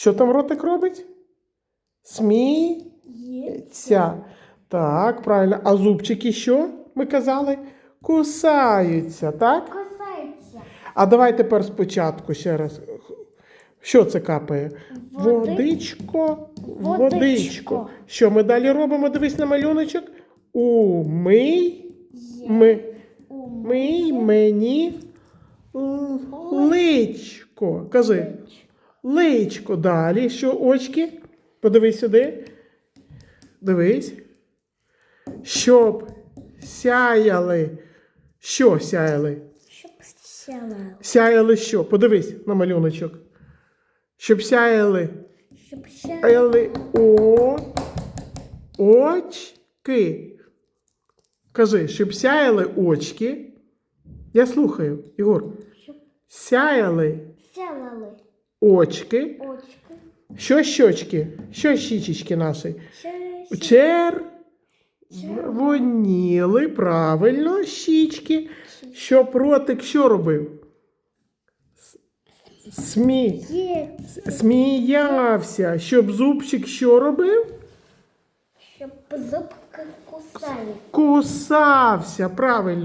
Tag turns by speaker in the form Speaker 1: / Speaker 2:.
Speaker 1: Що там ротик робить? Сміється. Так, правильно. А зубчики що? Ми казали? Кусаються, так?
Speaker 2: Кусається.
Speaker 1: А давай тепер спочатку ще раз. Що це капає? Водичко.
Speaker 2: Водичко.
Speaker 1: Водичко. Що ми далі робимо? Дивись на малюночок. Умий. Ми. Мий мені личко. Кажи. Личко. Далі. Що очки? Подивись сюди. Дивись. Щоб сяяли. Що сяяли?
Speaker 2: Щоб сяла.
Speaker 1: Сяяли що? Подивись на малюночок. Щоб сяяли.
Speaker 2: Щоб.
Speaker 1: Сяяли о. Очки. Кажи, щоб сяяли очки. Я слухаю, Ігор.
Speaker 2: Щоб
Speaker 1: Сяяли
Speaker 2: сялали.
Speaker 1: Очки.
Speaker 2: Очки.
Speaker 1: Що щочки? Що щічечки наші?
Speaker 2: Ще
Speaker 1: Чер. Воніли, правильно, щічки. Щоб ротик що робив? С- Смі...
Speaker 2: Є.
Speaker 1: Сміявся. Щоб зубчик що робив?
Speaker 2: Щоб зубки кусали.
Speaker 1: Кусався, правильно.